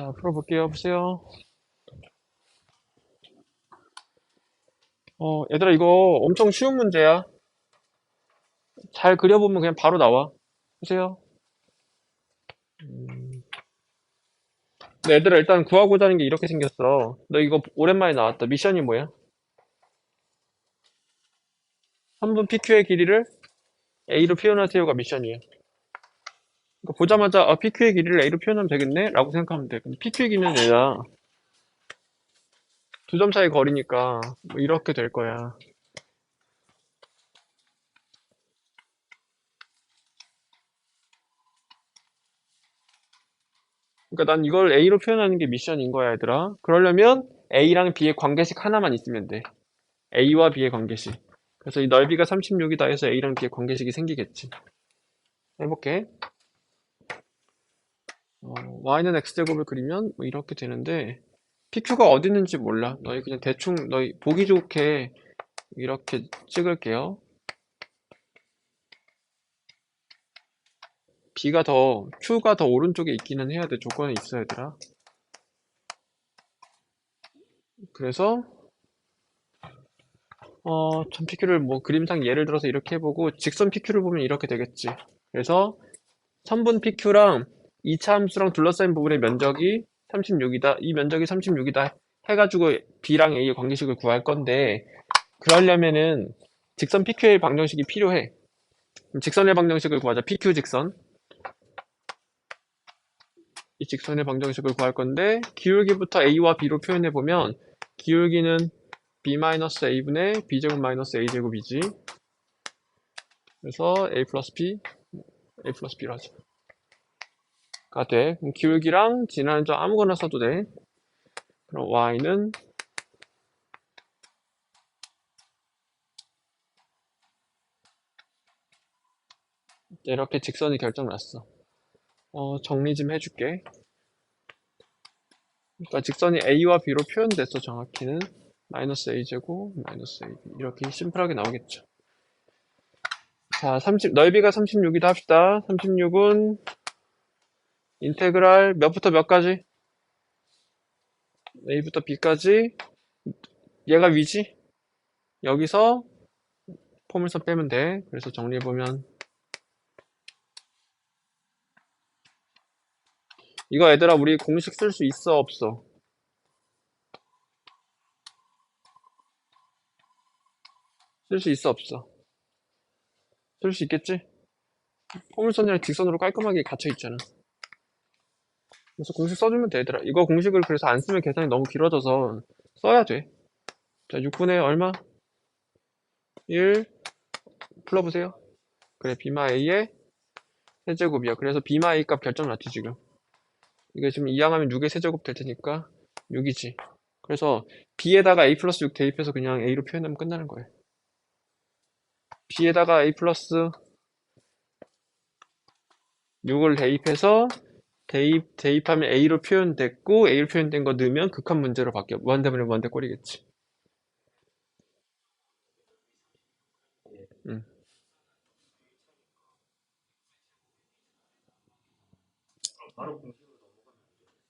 자, 풀어볼게요. 보세요. 어, 얘들아, 이거 엄청 쉬운 문제야. 잘 그려보면 그냥 바로 나와. 보세요. 음. 네, 얘들아, 일단 구하고자 하는 게 이렇게 생겼어. 너 이거 오랜만에 나왔다. 미션이 뭐야? 3분 PQ의 길이를 A로 표현하세요가 미션이에요. 그러니까 보자마자 아, PQ의 길이를 A로 표현하면 되겠네? 라고 생각하면 돼. 그럼 PQ의 길이는 얘야. 두 점 차이 거리니까 뭐 이렇게 될 거야. 그러니까 난 이걸 A로 표현하는 게 미션인 거야, 얘들아. 그러려면 A랑 B의 관계식 하나만 있으면 돼. A와 B의 관계식. 그래서 이 넓이가 36이다 해서 A랑 B의 관계식이 생기겠지. 해볼게. 어, y는 x제곱을 그리면 뭐 이렇게 되는데 PQ가 어디 있는지 몰라. 너희 그냥 대충 너희 보기 좋게 이렇게 찍을게요. B가 더 Q가 더 오른쪽에 있기는 해야 돼. 조건이 있어야 되라. 그래서 어, 전 PQ를 뭐 그림상 예를 들어서 이렇게 해보고 직선 PQ를 보면 이렇게 되겠지. 그래서 선분 PQ랑 2차 함수랑 둘러싸인 부분의 면적이 36이다. 이 면적이 36이다. 해가지고 B랑 A의 관계식을 구할 건데 그러려면은 직선 PQ의 방정식이 필요해. 직선의 방정식을 구하자. PQ 직선. 이 직선의 방정식을 구할 건데 기울기부터 A와 B로 표현해 보면 기울기는 b-a분의 b제곱 마이너스 a제곱이지. 그래서 a 플러스 b, a 플러스 b로 하자. 가 돼. 그럼 기울기랑 지나는 점 아무거나 써도 돼. 그럼 y는 이렇게 직선이 결정났어. 어, 정리 좀 해줄게. 그러니까 직선이 a와 b로 표현됐어, 정확히는. 마이너스 a제곱, 마이너스 ab. 이렇게 심플하게 나오겠죠. 자, 30, 넓이가 36이다 합시다. 36은 인테그랄 몇부터 몇까지? a부터 b까지 얘가 위지? 여기서 포물선 빼면 돼. 그래서 정리해보면 이거 얘들아 우리 공식 쓸 수 있어 없어? 쓸 수 있어 없어? 쓸 수 있겠지? 포물선이랑 직선으로 깔끔하게 갇혀 있잖아. 그래서 공식 써주면 되더라. 이거 공식을 그래서 안 쓰면 계산이 너무 길어져서 써야 돼. 자, 6분의 얼마? 1 풀어보세요. 그래, 비마 A의 세제곱이야. 그래서 비마 A 값 결정 났지, 지금. 이게 지금 이항하면 6의 세제곱 될 테니까 6이지. 그래서 B에다가 A 플러스 6 대입해서 그냥 A로 표현하면 끝나는 거예요. B에다가 A 플러스 6을 대입해서 대입, 대입하면 A로 표현됐고 A로 표현된 거 넣으면 극한 문제로 바뀌어. 무한대분의 무한대 꼴이겠지. 응.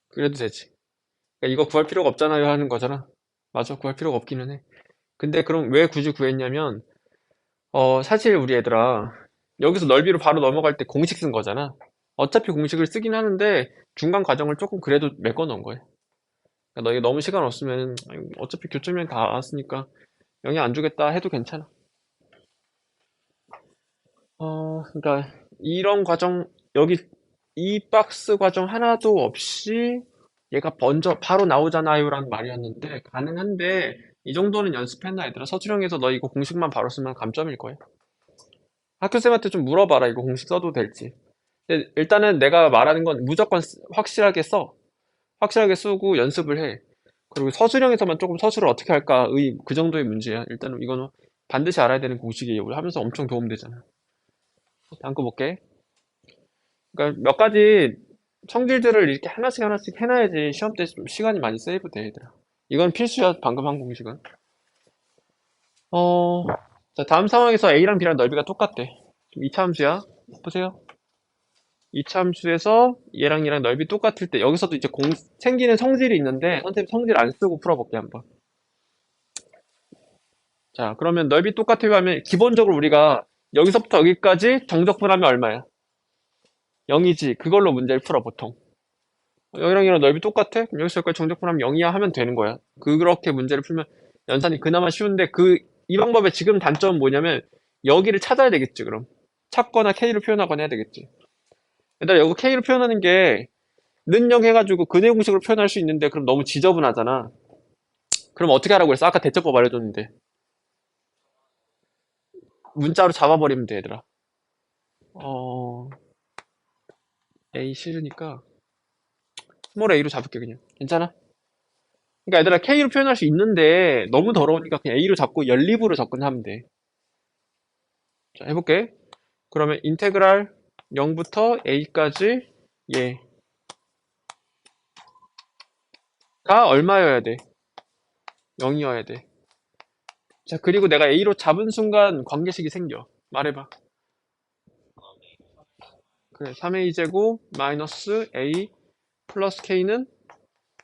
그래도 되지. 그러니까 이거 구할 필요가 없잖아요 하는 거잖아. 맞아, 구할 필요가 없기는 해. 근데 그럼 왜 굳이 구했냐면 어, 사실 우리 애들아, 여기서 넓이로 바로 넘어갈 때 공식 쓴 거잖아. 어차피 공식을 쓰긴 하는데, 중간 과정을 조금 그래도 메꿔 놓은 거야. 그러니까 너희 너무 시간 없으면, 어차피 교점이랑 다 왔으니까, 영향 안 주겠다 해도 괜찮아. 어, 그러니까, 이런 과정, 여기, 이 박스 과정 하나도 없이, 얘가 먼저 바로 나오잖아요 라는 말이었는데, 가능한데, 이 정도는 연습했나 얘들아 서술형에서 너 이거 공식만 바로 쓰면 감점일 거야 학교쌤한테 좀 물어봐라 이거 공식 써도 될지 일단은 내가 말하는 건 무조건 확실하게 써 확실하게 쓰고 연습을 해 그리고 서술형에서만 조금 서술을 어떻게 할까의 그 정도의 문제야 일단은 이거는 반드시 알아야 되는 공식이에요 우리 하면서 엄청 도움되잖아 다음 거 볼게 그러니까 몇 가지 성질들을 이렇게 하나씩 하나씩 해놔야지 시험 때 시간이 많이 세이브 돼 얘들아 이건 필수야, 방금 한 공식은. 어, 자, 다음 상황에서 A랑 B랑 넓이가 똑같대. 2차 함수야. 보세요. 이차함수에서 얘랑 얘랑 넓이 똑같을 때 여기서도 이제 공 생기는 성질이 있는데 선생님 성질 안 쓰고 풀어볼게 한번. 자 그러면 넓이 똑같아요 하면 기본적으로 우리가 여기서부터 여기까지 정적분하면 얼마야? 0이지. 그걸로 문제를 풀어 보통. 여기랑 얘랑 넓이 똑같아? 여기서 여기까지 정적분하면 0이야 하면 되는 거야. 그렇게 문제를 풀면 연산이 그나마 쉬운데 그 이 방법의 지금 단점은 뭐냐면 여기를 찾아야 되겠지 그럼. 찾거나 K로 표현하거나 해야 되겠지 얘들아 이거 K로 표현하는 게 는영 해가지고 근해 공식으로 표현할 수 있는데 그럼 너무 지저분하잖아 그럼 어떻게 하라고 했어? 아까 대처법 알려줬는데 문자로 잡아버리면 돼 얘들아 어... A 싫으니까 스몰 A로 잡을게 그냥 괜찮아? 그러니까 얘들아 K로 표현할 수 있는데 너무 더러우니까 그냥 A로 잡고 연립으로 접근하면 돼. 자, 해볼게. 그러면 인테그랄 0부터 A까지 예. 가 얼마여야 돼? 0이어야 돼. 자, 그리고 내가 A로 잡은 순간 관계식이 생겨. 말해봐. 그래, 3A 제곱 마이너스 A 플러스 K는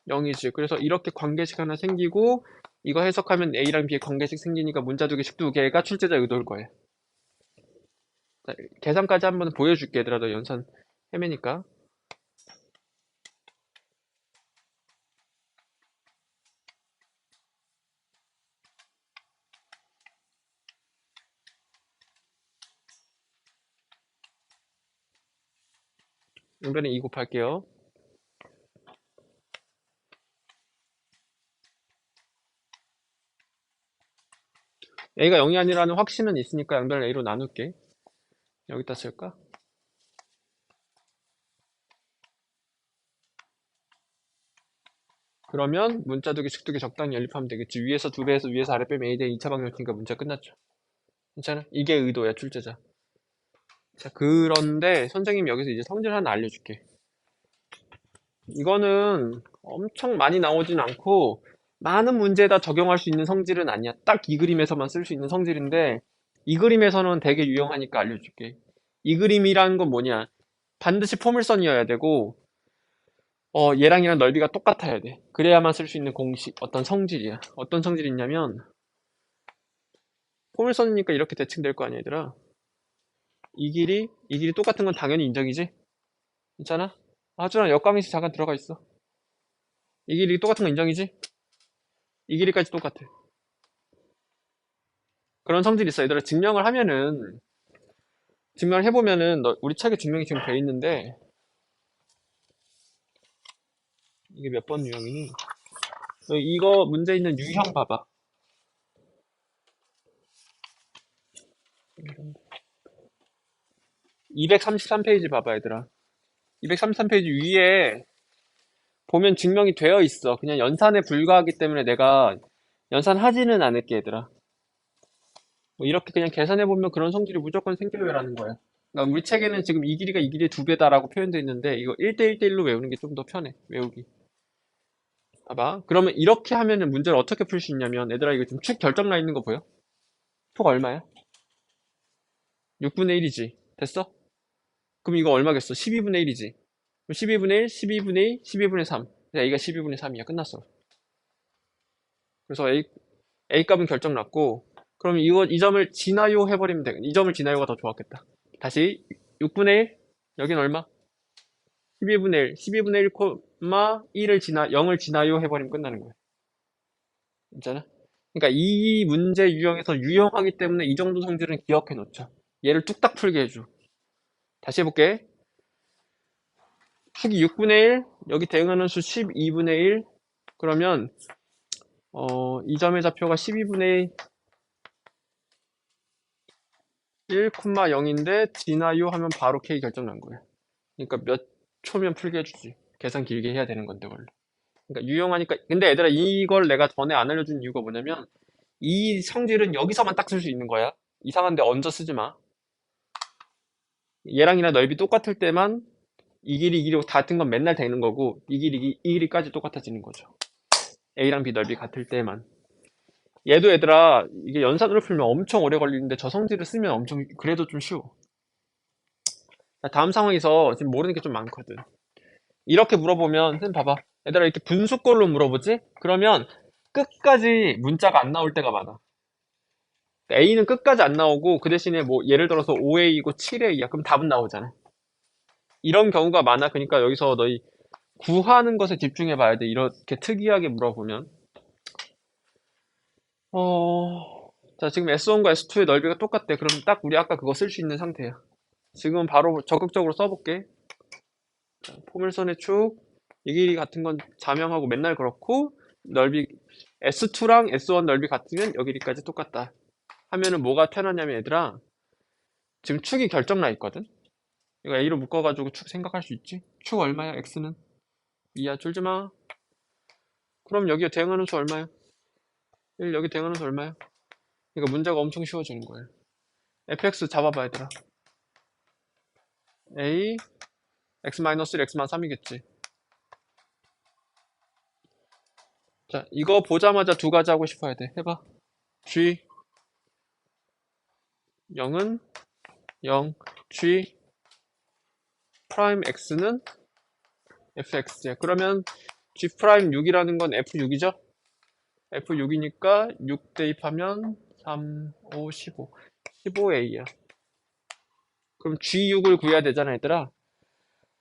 0이지. 그래서 이렇게 관계식 하나 생기고 이거 해석하면 A랑 B의 관계식 생기니까 문자 두 개씩 두 개가 출제자 의도일 거예요. 자, 계산까지 한번 보여줄게. 얘들아 너 연산 헤매니까. 이번에 2 곱할게요. A가 0이 아니라는 확신은 있으니까 양변을 A로 나눌게 여기다 쓸까? 그러면 문자 두개 식두개 적당히 연립하면 되겠지. 위에서 두 배에서 위에서 아래 빼면 A 대 2차 방정식이니까 문자 끝났죠. 괜찮아? 이게 의도야 출제자. 자 그런데 선생님이 여기서 이제 성질 하나 알려줄게. 이거는 엄청 많이 나오진 않고 많은 문제에다 적용할 수 있는 성질은 아니야. 딱 이 그림에서만 쓸 수 있는 성질인데 이 그림에서는 되게 유용하니까 알려줄게. 이 그림이라는 건 뭐냐? 반드시 포물선이어야 되고 어 얘랑 얘랑 넓이가 똑같아야 돼. 그래야만 쓸 수 있는 공식 어떤 성질이야. 어떤 성질이 있냐면 포물선이니까 이렇게 대칭될 거 아니야 얘들아? 이 길이 이 길이 똑같은 건 당연히 인정이지? 괜찮아? 아주랑 역광인식 잠깐 들어가 있어. 이 길이 똑같은 건 인정이지? 이 길이까지 똑같아 그런 성질이 있어. 얘들아 증명을 하면은 증명을 해보면은 너, 우리 책에 증명이 지금 돼 있는데 이게 몇 번 유형이니? 너 이거 문제 있는 유형 봐봐. 233페이지 봐봐 얘들아. 233페이지 위에 보면 증명이 되어 있어. 그냥 연산에 불과하기 때문에 내가 연산하지는 않을게 얘들아 뭐 이렇게 그냥 계산해보면 그런 성질이 무조건 생겨요라는 거야 그러니까 우리 책에는 지금 이 길이가 이 길이의 두 배다라고 표현되어 있는데 이거 1대1대1로 외우는 게 좀 더 편해 외우기 봐봐 그러면 이렇게 하면은 문제를 어떻게 풀 수 있냐면 얘들아 이거 지금 축 결정 나 있는 거 보여? 폭 얼마야? 6분의 1이지 됐어? 그럼 이거 얼마겠어? 12분의 1이지 12분의 1, 12분의 2, 12분의 3 A가 12분의 3이야 끝났어 그래서 A, A 값은 결정 났고 그럼 이거 이 점을 지나요 해버리면 되겠네 이 점을 지나요가 더 좋았겠다. 다시 6분의 1 여긴 얼마? 12분의 1 12분의 1 콤마 1을 지나 0을 지나요 해버리면 끝나는 거야. 괜찮아? 그러니까 이 문제 유형에서 유형하기 때문에 이 정도 성질은 기억해 놓자. 얘를 뚝딱 풀게 해줘. 다시 해볼게. 축이 6분의 1 여기 대응하는 수 12분의 1 그러면 어, 이 점의 좌표가 12분의 1,0인데 지나요 하면 바로 K 결정 난 거예요. 그러니까 몇 초면 풀게 해주지. 계산 길게 해야 되는 건데 원래. 그러니까 유용하니까 근데 얘들아 이걸 내가 전에 안 알려준 이유가 뭐냐면 이 성질은 여기서만 딱 쓸 수 있는 거야. 이상한데 얹어 쓰지 마. 얘랑 이랑 넓이 똑같을 때만 이 길이 이 길이 같은 건 맨날 되는 거고 이 길이 이, 이 길이까지 똑같아지는 거죠. A랑 B 넓이 같을 때만. 얘도 얘들아 이게 연산으로 풀면 엄청 오래 걸리는데 저 성질을 쓰면 엄청 그래도 좀 쉬워 자, 다음 상황에서 지금 모르는 게 좀 많거든. 이렇게 물어보면, 선생님 봐봐. 얘들아, 이렇게 분수꼴로 물어보지? 그러면 끝까지 문자가 안 나올 때가 많아. A는 끝까지 안 나오고, 그 대신에 뭐, 예를 들어서 5A이고 7A야. 그럼 답은 나오잖아. 이런 경우가 많아. 그러니까 여기서 너희 구하는 것에 집중해 봐야 돼. 이렇게 특이하게 물어보면. 어, 자, 지금 S1과 S2의 넓이가 똑같대. 그럼 딱 우리 아까 그거 쓸 수 있는 상태야. 지금 바로 적극적으로 써볼게. 자, 포물선의 축, 이 길이 같은 건 자명하고 맨날 그렇고, 넓이, S2랑 S1 넓이 같으면 여기까지 똑같다. 하면은 뭐가 태어나냐면 얘들아, 지금 축이 결정 나 있거든? 이거 A로 묶어가지고 축 생각할 수 있지? 축 얼마야? X는? 2야, 줄지 마. 그럼 여기 대응하는 수 얼마야? 1 여기 대응하는 수 얼마야? 이거 문제가 엄청 쉬워지는 거예요. fx 잡아봐 얘들아. a x-1 x만 3이겠지. 자, 이거 보자마자 두 가지 하고 싶어야 돼. 해봐. g 0은 0, g 프라임 x는 fx야. 그러면 g 프라임 6이라는 건 f6이죠? F6이니까 6 대입하면 3, 5, 15. 15A야. 그럼 G6을 구해야 되잖아, 얘들아.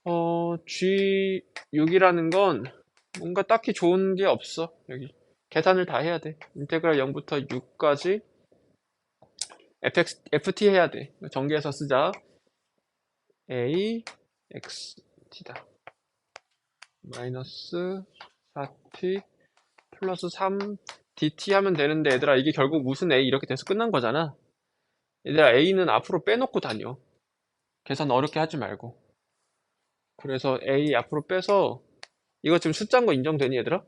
어, G6이라는 건 뭔가 딱히 좋은 게 없어. 여기. 계산을 다 해야 돼. 인테그랄 0부터 6까지 fx, ft 해야 돼. 전개해서 쓰자. a, x, t다. 마이너스 4t 플러스 3 dt 하면 되는데 얘들아 이게 결국 무슨 a? 이렇게 돼서 끝난 거잖아. 얘들아 a는 앞으로 빼놓고 다녀. 계산 어렵게 하지 말고. 그래서 a 앞으로 빼서 이거 지금 숫자인 거 인정되니 얘들아?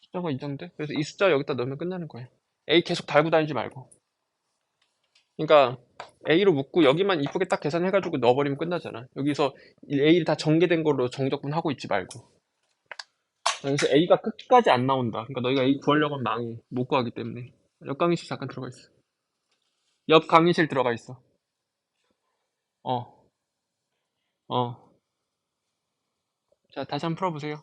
숫자인 거 인정돼? 그래서 이 숫자 여기다 넣으면 끝나는 거야. A 계속 달고 다니지 말고. 그러니까 a로 묶고 여기만 이쁘게 딱 계산해가지고 넣어버리면 끝나잖아. 여기서 a를 다 전개된 걸로 정적분 하고 있지 말고 여기서 A가 끝까지 안 나온다. 그러니까 너희가 A 구하려고 하면 망해. 못 구하기 때문에. 옆 강의실 잠깐 들어가 있어. 옆 강의실 들어가 있어. 어. 어. 자, 다시 한번 풀어보세요.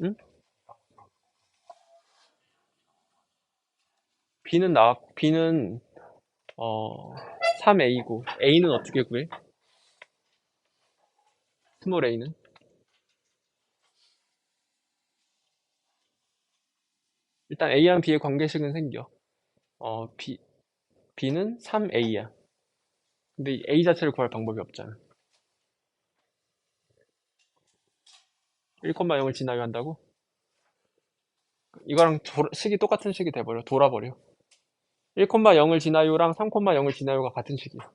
응? B는 나왔고, B는, 어, 3A고, A는 어떻게 구해? A는? 일단 a랑 b의 관계식은 생겨. 어 b b는 3a야. 근데 a 자체를 구할 방법이 없잖아. 1,0을 지나야 한다고? 이거랑 도, 식이 똑같은 식이 돼버려. 돌아버려. 1,0을 지나요랑 3,0을 지나요가 같은 식이야.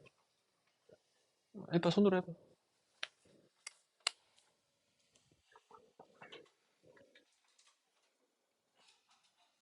해봐 손으로 해봐